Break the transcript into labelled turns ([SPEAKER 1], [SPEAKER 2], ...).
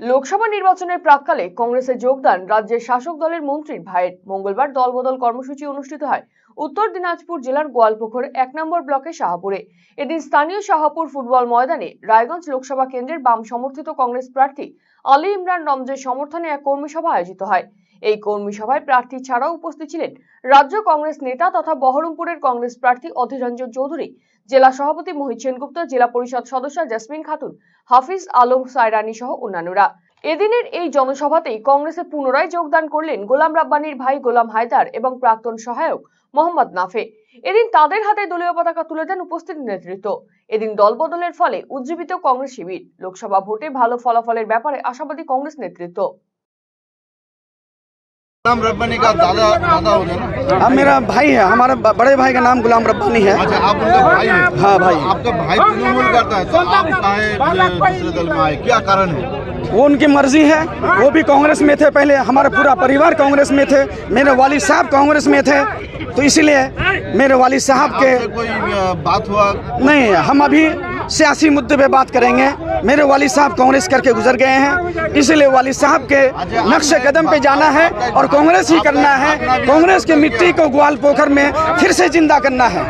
[SPEAKER 1] লোকসভা নির্বাচনের প্রাককালে কংগ্রেসে যোগদান রাজ্যের শাসক দলের মন্ত্রীর ভাইয়ের মঙ্গলবার দলবদল কর্মসূচি অনুষ্ঠিত হয়। উত্তর দিনাজপুর জেলার গোয়ালপুকুর এক নম্বর ব্লকের শাহপুরে। এদিন স্থানীয় শাহপুর ফুটবল ময়দানে রায়গঞ্জ লোকসভা কেন্দ্রের বাম সমর্থিত কংগ্রেস প্রার্থী আলী ইমরান রমজের সমর্থনে এক কর্মী সভা আয়োজিত হয়। এই কর্মী সভায় প্রার্থী ছাড়াও উপস্থিত ছিলেন রাজ্য কংগ্রেস নেতা তথা বহরমপুরের কংগ্রেস প্রার্থী অধীর রঞ্জন চৌধুরী, জেলা সভাপতি মোহিত সেনগুপ্ত, জেলা পরিষদ সদস্য জেসমিন খাতুন, হাফিজ আলম সায়রানি সহ অন্যান্যরা। এদিনের এই জনসভাতেই কংগ্রেসে পুনরায় যোগদান করলেন গোলাম রাব্বানির ভাই গোলাম হায়দার এবং প্রাক্তন সহায়ক মোহাম্মদ নাফে। এদিন তাদের হাতে দলীয় পতাকা তুলে দেন উপস্থিত নেতৃত্ব। এদিন দলবদলের ফলে উজ্জীবিত কংগ্রেস শিবির, লোকসভা ভোটে ভালো ফলাফলের ব্যাপারে আশাবাদী কংগ্রেস নেতৃত্ব।
[SPEAKER 2] गुलाम रब्बानी का दादा दादा हो गया ना?
[SPEAKER 3] अब मेरा भाई है हमारे बड़े भाई का नाम गुलाम रब्बानी है।
[SPEAKER 2] अच्छा आप उनका भाई है?
[SPEAKER 3] हाँ, भाई।
[SPEAKER 2] आपका भाई तृणमूल करता है तो आप दूसरे दल में आए क्या कारण है?
[SPEAKER 3] वो उनकी मर्ज़ी है वो भी कांग्रेस में थे पहले हमारा पूरा परिवार कांग्रेस में थे मेरे वालिद साहब कांग्रेस में थे तो इसीलिए मेरे वालिद साहब के
[SPEAKER 2] कोई बात हुआ?
[SPEAKER 3] नहीं हम अभी सियासी मुद्दे पे बात करेंगे। मेरे वाली साहब कांग्रेस करके गुजर गए हैं। इसलिए वाली साहब के नक्श कदम पे जाना है और कांग्रेस ही करना है। कांग्रेस की मिट्टी को ग्वाल पोखर में फिर से ज़िंदा करना है।